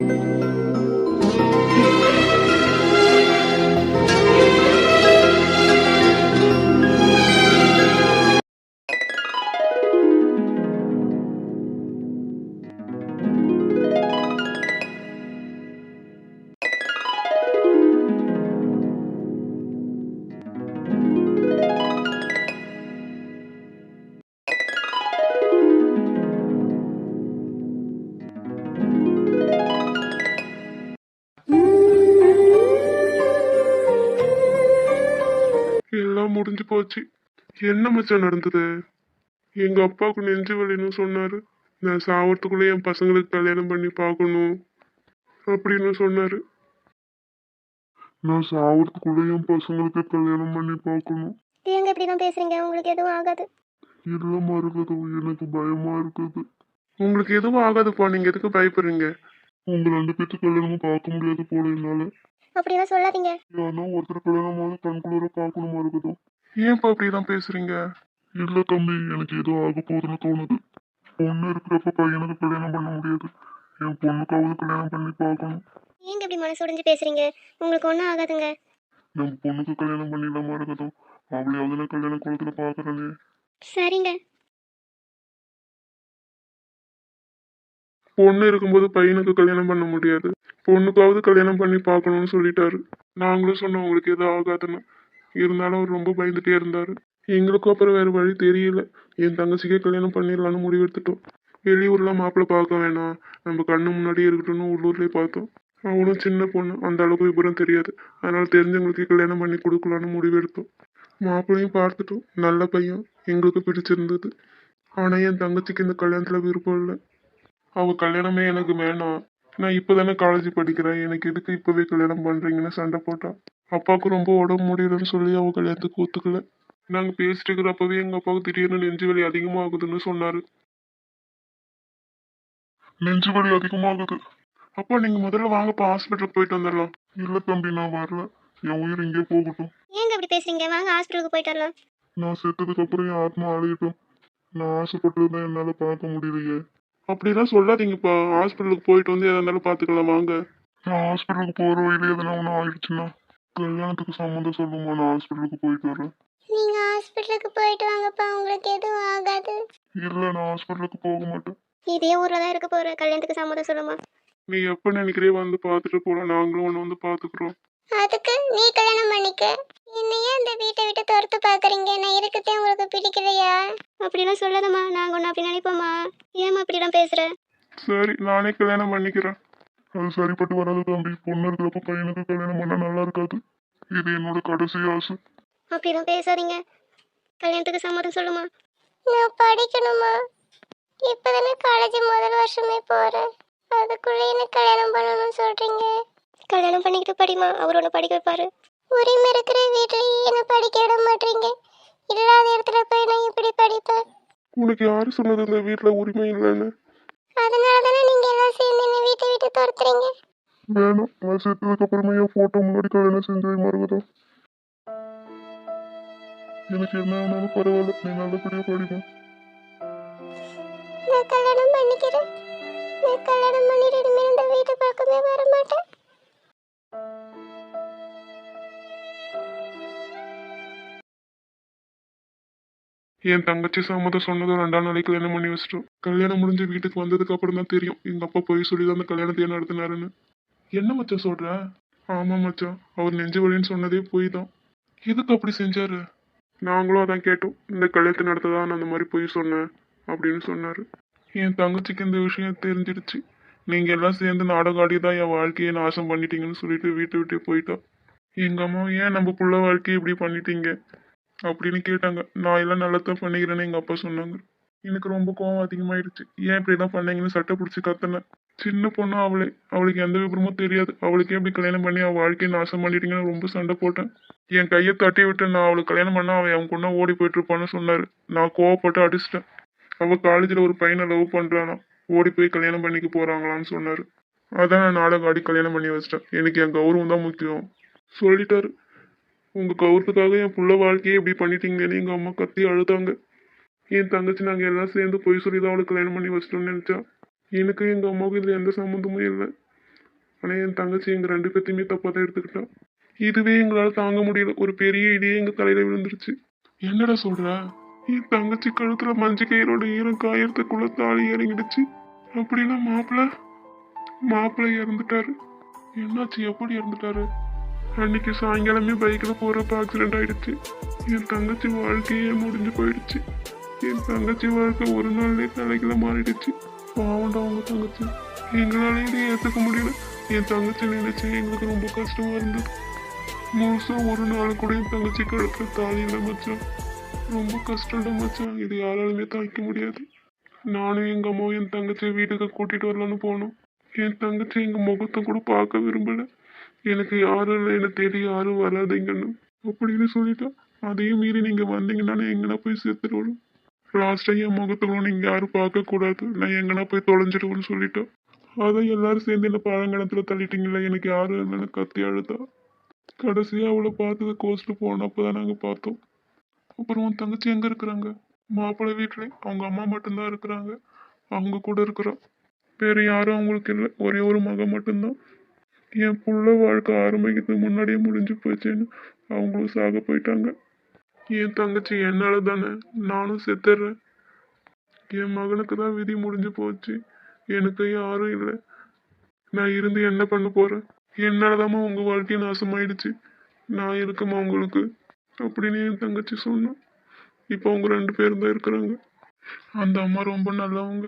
எல்லாம் முடிஞ்சு போச்சு. என்ன மச்சான் நடந்தது? எங்க அப்பாவுக்கு நெஞ்சு வலின்னு சொன்னாரு. நான் சாவறதுக்குள்ள என் பசங்களுக்கு கல்யாணம் பண்ணி பார்க்கணும் அப்படின்னு சொன்னாரு. நான் சாவறதுக்குள்ள என் பசங்களுக்கு கல்யாணம் பண்ணி பார்க்கணும். ஏங்க இப்படி தான் பேசுறீங்க? உங்களுக்கு எதுவும் ஆகாது. இல்லம்மா இருக்குது எனக்கு பயமா இருக்குது. உங்களுக்கு எதுவும் ஆகாதுப்பா. நீங்க எதுக்கு பயப்படுறீங்க? உங்க ரெண்டு பேர்த்து கல்யாணமும் பார்க்க முடியாது போல என்னால. அப்படிலாம் சொல்லாதீங்க. யாருன்னா ஒருத்தர் கல்யாணமாவது கண்குளிர பார்க்கணுமா இருக்குது ஏன்ப்பா இப்படிலாம் பேசுறீங்க? இல்ல தம்பி எனக்கு ஏதோ ஆக போகுதுன்னு தோணுது. பொண்ணு இருக்கிறப்ப பையனுக்கு கல்யாணம் பண்ண முடியாது. என் பொண்ணுக்காவது கல்யாணம் பண்ணி பார்க்கணும். ஏங்க இப்படி மனசு உடைஞ்சு பேசுறீங்க? உங்களுக்கு ஒன்றும் ஆகாதுங்க. நம்ம பொண்ணுக்கு கல்யாணம் பண்ணிடலாமா இருக்கட்டும் அவளையாவது நான் கல்யாண குளத்துல பாக்குறேனே சரிங்க. பொண்ணு இருக்கும்போது பையனுக்கு கல்யாணம் பண்ண முடியாது. பொண்ணுக்காவது கல்யாணம் பண்ணி பார்க்கணும்னு சொல்லிட்டாரு. நாங்களும் சொன்னோம் உங்களுக்கு எதுவும் ஆகாதுன்னு. இருந்தாலும் அவர் ரொம்ப பயந்துட்டே இருந்தார். எங்களுக்கும் அப்புறம் வேறு வழி தெரியல. என் தங்கச்சிக்கே கல்யாணம் பண்ணிடலாம்னு முடிவெடுத்துட்டோம். வெளியூர்லாம் மாப்பிள்ளை பார்க்க வேணாம். நம்ம கண்ணு முன்னாடியே இருக்கட்டும்னு உள்ளூர்லேயே பார்த்தோம். அவனும் சின்ன பொண்ணு. அந்த அளவுக்கு விபரம் தெரியாது. அதனால தெரிஞ்சவங்களுக்கு கல்யாணம் பண்ணி கொடுக்கலான்னு முடிவெடுத்தோம். மாப்பிள்ளையும் பார்த்துட்டோம். நல்ல பையன். எங்களுக்கு பிடிச்சிருந்தது. ஆனால் என் தங்கச்சிக்கு இந்த கல்யாணத்தில் விருப்பம் இல்லை. அவள் கல்யாணமே எனக்கு வேணாம். நான் இப்போ தானே காலேஜ் படிக்கிறேன். எனக்கு எதுக்கு இப்போவே கல்யாணம் பண்ணுறீங்கன்னு சண்டை போட்டான் அப்பாவுக்கு ரொம்ப உடம்பு முடியலன்னு சொல்லி அவ கல்யாணத்துக்கு ஒத்துக்கல. நாங்க பேசிட்டு இருக்கிறப்பவே எங்க அப்பாவுக்கு திடீர்னு நெஞ்சு வலி அதிகமாகுதுன்னு சொன்னாரு. நெஞ்சு வலி அதிகமாகுது. அப்பா நீங்க முதல்ல வாங்கப்பா ஹாஸ்பிட்டலுக்கு போயிட்டு வந்துடலாம் இல்ல தம்பி நான் வரல. என் உயிர் இங்கே போகட்டும். ஏங்க இப்படி பேசுறீங்க? வாங்க ஹாஸ்பிட்டலுக்கு போயிட்டு வரலாம். நான் செத்ததுக்கு அப்புறம் என் ஆத்மா அழியட்டும். நான் ஆசைப்பட்டதை என்னால பார்க்க முடியலையே. அப்படிலாம் சொல்லாதீங்கப்பா. ஹாஸ்பிட்டலுக்கு போயிட்டு வந்து எதா இருந்தாலும் பார்த்துக்கலாம். வாங்க. நான் ஹாஸ்பிட்டலுக்கு போகிற வழியில எதனா ஒன்று ஆயிடுச்சுன்னா. கல்யாணத்துக்கு சம்மந்தம் சொல்லுமா நான் ஹாஸ்பிட்டலுக்கு போயிட்டு வரேன். நீங்க ஹாஸ்பிட்டலுக்கு போயிட்டு வாங்கப்பா உங்களுக்கு எதுவும் ஆகாது. இல்லை நான் ஹாஸ்பிட்டலுக்கு போக மாட்டேன். இதே ஊர்ல தான் இருக்க போற கல்யாணத்துக்கு சம்மதம் சொல்லுமா? நீ எப்போ நினைக்கிறே வந்து பார்த்துட்டு போகலாம் நாங்களும் ஒன்று வந்து பார்த்துக்குறோம். அதுக்கு நீ கல்யாணம் பண்ணிக்க. என்னையே அந்த வீட்டை விட்டு துரத்து பாக்குறீங்க நான் இருக்கதே உங்களுக்கு பிடிக்கலையா? அப்படிலாம் சொல்லாதம்மா நாங்க ஒன்னும் அப்படி நினைப்போமா ஏமா அப்படிலாம் பேசுற? சரி நானே கல்யாணம் பண்ணிக்கிறேன். அது சரிப்பட்டு வராது தம்பி பொண்ணு இருக்கிறப்ப பையனுக்கு கல்யாணம் பண்ணால் நல்லா இருக்காது. இது என்னோட கடைசி ஆசை. அப்படிலாம் பேசாதீங்க. கல்யாணத்துக்கு சம்மதம் சொல்லுமா? நான் படிக்கணுமா? இப்பதானே காலேஜ் முதல் வருஷமே போறேன். அதுக்குள்ள என்ன கல்யாணம் பண்ணணும்னு சொல்றீங்க? கல்யாணம் பண்ணிக்கிட்டு படிமா அவர் ஒன்று படிக்க வைப்பாரு. உரிமை இருக்கிற வீட்லயே என்ன படிக்க விட மாட்டீங்க? இல்லாத இடத்துல போய் நான் எப்படி படிப்பேன். உனக்கு யாரு சொன்னது இந்த வீட்டில் உரிமை இல்லைன்னு? அதனால தானே நீங்க எல்லாம் சேர்ந்து என்ன வீட்டை விட்டு துரத்துறீங்க? வேணாம் நான் செத்ததுக்கு அப்புறமே என் போட்டோ முன்னாடி கல்யாணம் செஞ்சு வை மருகதம் எனக்கு என்ன ஆனாலும் பரவாயில்ல நீ நல்லபடியா படிப்பேன் நான் கல்யாணம் பண்ணிக்கிறேன். நான் கல்யாணம் பண்ணிட்டு இனிமேல் இந்த வீட்டு பக்கமே வர மாட்டேன் என் தங்கச்சி சம்மதம் சொன்னதும் ரெண்டாம் நாளைக்கு கல்யாணம் பண்ணி வச்சிட்டோம். கல்யாணம் முடிஞ்சு வீட்டுக்கு வந்ததுக்கு அப்புறம் தான் தெரியும். எங்க அப்பா போய் சொல்லி தான் அந்த கல்யாணத்தையே நடத்தினாருன்னு. என்ன மச்சான் சொல்ற? ஆமா மச்சான் அவர் நெஞ்சு வலின்னு சொன்னதே போய் தான் எதுக்கு அப்படி செஞ்சாரு? நாங்களும் அதான் கேட்டோம். இந்த கல்யாணத்தை நடத்ததான் நான் அந்த மாதிரி போய் சொன்னேன் அப்படின்னு சொன்னாரு. என் தங்கச்சிக்கு இந்த விஷயம் தெரிஞ்சிடுச்சு. நீங்க எல்லாம் சேர்ந்து நாடகம் ஆடி தான் என் வாழ்க்கையை நாசம் பண்ணிட்டீங்கன்னு சொல்லிட்டு வீட்டை விட்டே போயிட்டா எங்க அம்மா ஏன் நம்ம புள்ள வாழ்க்கையை இப்படி பண்ணிட்டீங்க? அப்படின்னு கேட்டாங்க. நான் எல்லாம் நல்லதான் பண்ணிக்கிறேன்னு எங்கள் அப்பா சொன்னாங்க. எனக்கு ரொம்ப கோவம் அதிகமாயிடுச்சு ஏன் இப்படி தான் பண்ணீங்கன்னு சட்டை பிடிச்சி கத்தினேன். சின்ன பொண்ணு அவளே. அவளுக்கு எந்த விபரமும் தெரியாது. அவளுக்கு எப்படி கல்யாணம் பண்ணி அவள் வாழ்க்கையை நாசம் பண்ணிட்டீங்கன்னு ரொம்ப சண்டை போட்டேன். என் கையை தட்டி விட்டு நான் அவளுக்கு கல்யாணம் பண்ணா அவன் அவன் கொண்டா ஓடி போயிட்டு இருப்பான்னு சொன்னாரு. நான் கோவப்பட்டு அடிச்சிட்டேன். அவள் காலேஜில் ஒரு பையனை லவ் பண்ணுறானா ஓடி போய் கல்யாணம் பண்ணிக்க போகிறாங்களான்னு சொன்னார். அதான் நான் நாடகம் ஆடி கல்யாணம் பண்ணி வச்சிட்டேன். எனக்கு என் கௌரவம் தான் முக்கியம். சொல்லிட்டாரு. உங்க கௌரவத்துக்காக என் புள்ள வாழ்க்கையை இப்படி பண்ணிட்டீங்கன்னு எங்க அம்மா கத்தி அழுதாங்க. என் தங்கச்சி நாங்க எல்லாம் சேர்ந்து பொய் சொல்லி தான் அவளுக்கு கல்யாணம் பண்ணி வச்சிட்டோம்னு நினைச்சா. எனக்கு எங்க அம்மாவுக்கு இதுல எந்த சம்மந்தமும் இல்லை. ஆனால் என் தங்கச்சி எங்கள் ரெண்டு பேர்த்தையுமே தப்பாக தான் எடுத்துக்கிட்டா. இதுவே எங்களால் தாங்க முடியல. ஒரு பெரிய இடியே எங்கள் தலையில் விழுந்துருச்சு. என்னடா சொல்ற? என் தங்கச்சி கழுத்துல மஞ்சு கயிறோட ஈரம் காயறதுக்குள்ள தாலி இறங்கிடுச்சு. அப்படின்னா மாப்பிள்ள மாப்பிள்ளை இறந்துட்டாரு. என்னாச்சு? எப்படி இறந்துட்டாரு? அன்னைக்கு சாயங்காலமே பைக்கில் போகிறப்ப ஆக்சிடென்ட் ஆயிடுச்சு. என் தங்கச்சி வாழ்க்கையே முடிஞ்சு போயிடுச்சு. என் தங்கச்சி வாழ்க்கை ஒரு நாள்லேயே தலைக்கில் மாறிடுச்சு. பாவண்டா அவங்க தங்கச்சி. எங்களால இதை ஏற்றுக்க முடியல. என் தங்கச்சி நினைச்சு எங்களுக்கு ரொம்ப கஷ்டமா இருந்தது. முழுசாக ஒரு நாள் கூட என் தங்கச்சி கழுத்துல தாலியில் மச்சான். ரொம்ப கஷ்டம்டா மச்சான். இது யாராலுமே தாங்கிக்க முடியாது. நானும் எங்கள் அம்மாவும் என் தங்கச்சியை வீட்டுக்கு கூட்டிகிட்டு வரலான்னு போனோம். என் தங்கச்சி எங்கள் முகத்தை கூட பார்க்க விரும்பலை. எனக்கு யாரும் இல்லை என்னை தேடி யாரும் வராதீங்கன்னு. அப்படின்னு சொல்லிட்டா அதையும் மீறி நீங்க வந்தீங்கன்னா எங்கன்னா போய் சேர்த்துடுவோம். லாஸ்டா என் முகத்துக்குள்ள நீங்க யாரும் பார்க்க கூடாது. நான் எங்கன்னா போய் தொலைஞ்சிடுவேன்னு சொல்லிட்டோம் அதை எல்லாரும் சேர்ந்து என்ன பழங்கணத்துல தள்ளிட்டீங்களா எனக்கு யாரும் இல்லைன்னு கத்தி அழுதா. கடைசியா அவளை பார்த்தது கோஸ்ட் போனப்பதான் நாங்க பார்த்தோம். அப்புறம் உன் தங்கச்சி எங்க இருக்கிறாங்க? மாப்பிள்ளை வீட்டுல அவங்க அம்மா மட்டும்தான் இருக்கிறாங்க. அவங்க கூட இருக்கிறோம் வேற யாரும் அவங்களுக்கு இல்லை. ஒரே ஒரு மகன் மட்டும்தான். என் புள்ள வாழ்க்கை ஆரம்பிக்கிறதுக்கு முன்னாடியே முடிஞ்சு போச்சுன்னு அவங்களும் சாக போயிட்டாங்க. என் தங்கச்சி என்னால் தானே நானும் செத்துடுறேன் என் மகனுக்கு தான் விதி முடிஞ்சு போச்சு. எனக்கு யாரும் இல்லை. நான் இருந்து என்ன பண்ண போகிறேன் என்னால் தாம்மா உங்கள் வாழ்க்கையை நாசமாயிடுச்சு. நான் இருக்கமா உங்களுக்கு. அப்படின்னு என் தங்கச்சி சொன்னான் இப்போ அவங்க ரெண்டு பேரும் தான் இருக்கிறாங்க. அந்த அம்மா ரொம்ப நல்லவங்க.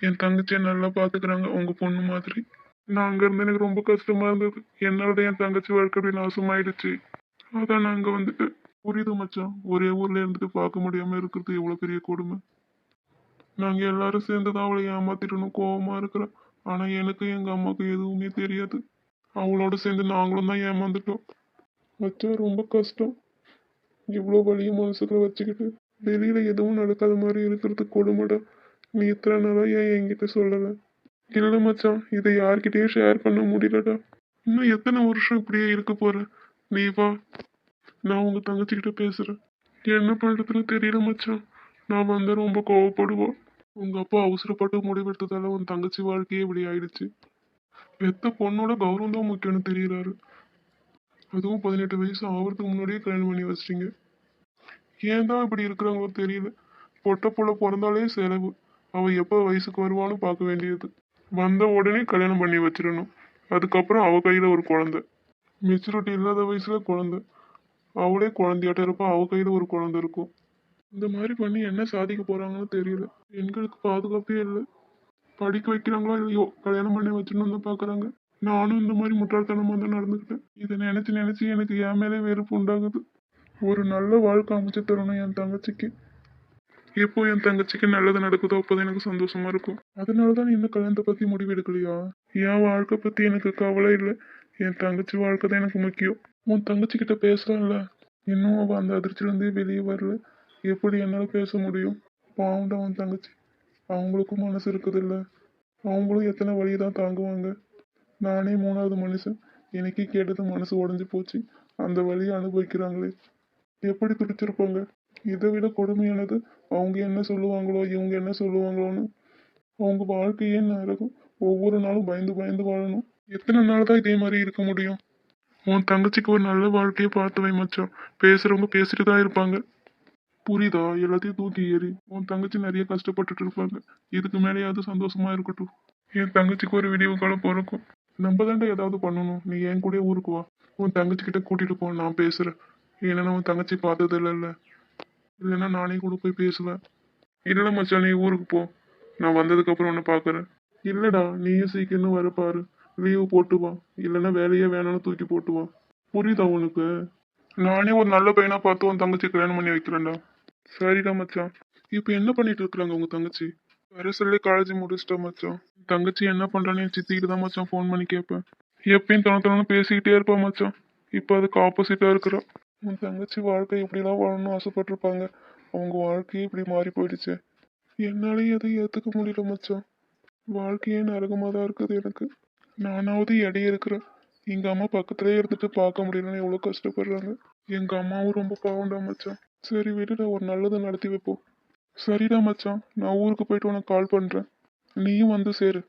என் தங்கச்சியை நல்லா பார்த்துக்கிறாங்க அவங்க பொண்ணு மாதிரி. நான் அங்க இருந்து எனக்கு ரொம்ப கஷ்டமா இருந்தது. என்னோட என் தங்கச்சி வாழ்க்கை அப்படி நாசமாயிடுச்சு. அதான் நான் அங்க வந்துட்டு. புரியுது மச்சான். ஒரே ஊர்ல இருந்துட்டு பார்க்க முடியாம இருக்கிறது எவ்வளவு பெரிய கொடுமை. நாங்க எல்லாரும் சேர்ந்து தான் அவளை ஏமாத்திட்டணும். கோவமா இருக்கிறோம் ஆனா எனக்கு எங்க அம்மாவுக்கு எதுவுமே தெரியாது. அவளோட சேர்ந்து நாங்களும் தான் ஏமாந்துட்டோம். மச்சான் ரொம்ப கஷ்டம். இவ்வளோ வழியும் மனசுக்குள்ள வச்சுக்கிட்டு வெளியில எதுவும் நடக்காத மாதிரி இருக்கிறது கொடுமைடா. நீ இத்தனை நாளா ஏன் என்கிட்ட சொல்லலை? இல்லை மச்சான் இதை யார்கிட்டயும் ஷேர் பண்ண முடியலடா. இன்னும் எத்தனை வருஷம் இப்படியே இருக்க போற? நீ வா நான் உங்க தங்கச்சிக்கிட்ட பேசுறேன். என்ன பண்றதுன்னு தெரியல மச்சான். நான் வந்தா ரொம்ப கோவப்படுவோம் உங்க அப்பா அவசரப்பட்டு முடிவெடுத்ததால உன் தங்கச்சி வாழ்க்கையே இப்படி ஆயிடுச்சு. பெத்த பொண்ணோட கௌரவம் தான் முக்கியம்னு தெரியறாரு. அதுவும் பதினெட்டு வயசு ஆகிறதுக்கு முன்னாடியே கல்யாணம் பண்ணி வச்சிட்டீங்க. ஏன் தான் இப்படி இருக்கிறாங்களோ தெரியல. பொட்ட பிறந்தாலே செலவு. அவ எப்போ வயசுக்கு வருவான்னு பார்க்க வேண்டியது. வந்த உடனே கல்யாணம் பண்ணி வச்சிடணும். அதுக்கப்புறம் அவள் கையில் ஒரு குழந்தை. மெச்சூரிட்டி இல்லாத வயசில் குழந்தை. அவளே குழந்தையாட்ட இருப்பா அவள் கையில் ஒரு குழந்தை இருக்கும். இந்த மாதிரி பண்ணி என்ன சாதிக்க போகிறாங்கன்னு தெரியல. பெண்களுக்கு பாதுகாப்பே இல்லை. படிக்க வைக்கிறாங்களோ இல்லையோ கல்யாணம் பண்ணி வச்சிடணும் தான் பார்க்குறாங்க நானும் இந்த மாதிரி முட்டாள்தனமாக தான் நடந்துக்கிட்டேன். இதை நினச்சி நினச்சி எனக்கு என் மேலே வெறுப்பு உண்டாகுது. ஒரு நல்ல வாழ்க்கை அமைச்சு தரணும் என் தங்கச்சிக்கு. எப்போ என் தங்கச்சிக்கு நல்லது நடக்குதோ அப்போதான் எனக்கு சந்தோஷமா இருக்கும். அதனால தான் இன்னும் கல்யாணத்தை பத்தி முடிவு எடுக்கலையா? என் வாழ்க்கை பத்தி எனக்கு கவலை இல்லை. என் தங்கச்சி வாழ்க்கை தான் எனக்கு முக்கியம். உன் தங்கச்சி கிட்ட பேசலாம்ல. இன்னும் அவ அந்த அதிர்ச்சியிலேருந்தே வெளியே வரல. எப்படி என்னால பேச முடியும்? பாவண்டா உன் தங்கச்சி. அவங்களுக்கும் மனசு இருக்குதுல்ல. அவங்களும் எத்தனை வழியை தான் தாங்குவாங்க. நானே மூணாவது மனுஷன். எனக்கே கேட்டது மனசு உடஞ்சி போச்சு. அந்த வழியை அனுபவிக்கிறாங்களே. எப்படி துடிச்சிருப்பாங்க? இதை விட கொடுமையானது அவங்க என்ன சொல்லுவாங்களோ இவங்க என்ன சொல்லுவாங்களோன்னு. அவங்க வாழ்க்கையே நரகம். ஒவ்வொரு நாளும் பயந்து பயந்து வாழணும். எத்தனை நாள் தான் இதே மாதிரி இருக்க முடியும்? உன் தங்கச்சிக்கு ஒரு நல்ல வாழ்க்கையை பார்த்து வை மச்சான். பேசுறவங்க பேசிட்டு தான் இருப்பாங்க. புரியுதா? எல்லாத்தையும் தூக்கி ஏறி. உன் தங்கச்சி நிறைய கஷ்டப்பட்டுட்டு இருப்பாங்க. இதுக்கு மேலேயாவது சந்தோஷமா இருக்கட்டும். என் தங்கச்சிக்கு ஒரு விடிவு காலம் பிறக்கும். நம்ம தாண்டா ஏதாவது பண்ணணும். நீ என் கூட ஊருக்கு வா. உன் தங்கச்சி கிட்ட கூட்டிட்டு போ. நான் பேசுறேன். ஏன்னா உன் தங்கச்சி பார்த்தது இல்லைல்ல இல்லைன்னா நானே கூட போய் பேசுவேன். இல்லை மச்சான் நீ ஊருக்கு போ. நான் வந்ததுக்கு அப்புறம் உன்னை பார்க்கறேன். இல்லடா நீயும் சீக்கிரம் வர பாரு. லீவு போட்டு வா. இல்லைன்னா வேலையே வேணாம்னு தூக்கி போட்டு வா. புரியுதா உனக்கு? நானே ஒரு நல்ல பையனா பார்த்து உன் தங்கச்சி கல்யாணம் பண்ணி வைக்கிறேன்டா. சரிடா மச்சான். இப்போ என்ன பண்ணிட்டு இருக்கிறாங்க உங்க தங்கச்சி? வர சொல்லி காலேஜ் முடிச்சிட்டா மச்சான். தங்கச்சி என்ன பண்றான்னு என் சித்திக்கிட்டு தான் மச்சான் ஃபோன் பண்ணி கேட்பேன். எப்பயும் தன தொணன்னு பேசிக்கிட்டே இருப்பா மச்சான். இப்போ அதுக்கு ஆப்போசிட்டா இருக்கிறா. உன் தங்கச்சி வாழ்க்கை இப்படிலாம் வாழணும்னு ஆசைப்பட்டிருப்பாங்க. அவங்க வாழ்க்கையே இப்படி மாறி போயிடுச்சு. என்னாலேயும் எதை ஏற்றுக்க முடியல மச்சான். வாழ்க்கையே நரகமாக தான் இருக்குது எனக்கு. நானாவது இடையே இருக்கிறேன். எங்கள் அம்மா பக்கத்துலேயே இருந்துட்டு பார்க்க முடியலன்னு எவ்வளோ கஷ்டப்படுறாங்க. எங்கள் அம்மாவும் ரொம்ப பாவம்டா மச்சான். சரி விடுடா ஒரு நல்லதை நடத்தி வைப்போம். சரிடா மச்சான். நான் ஊருக்கு போயிட்டு உனக்கு கால் பண்ணுறேன் நீயும் வந்து சேரு.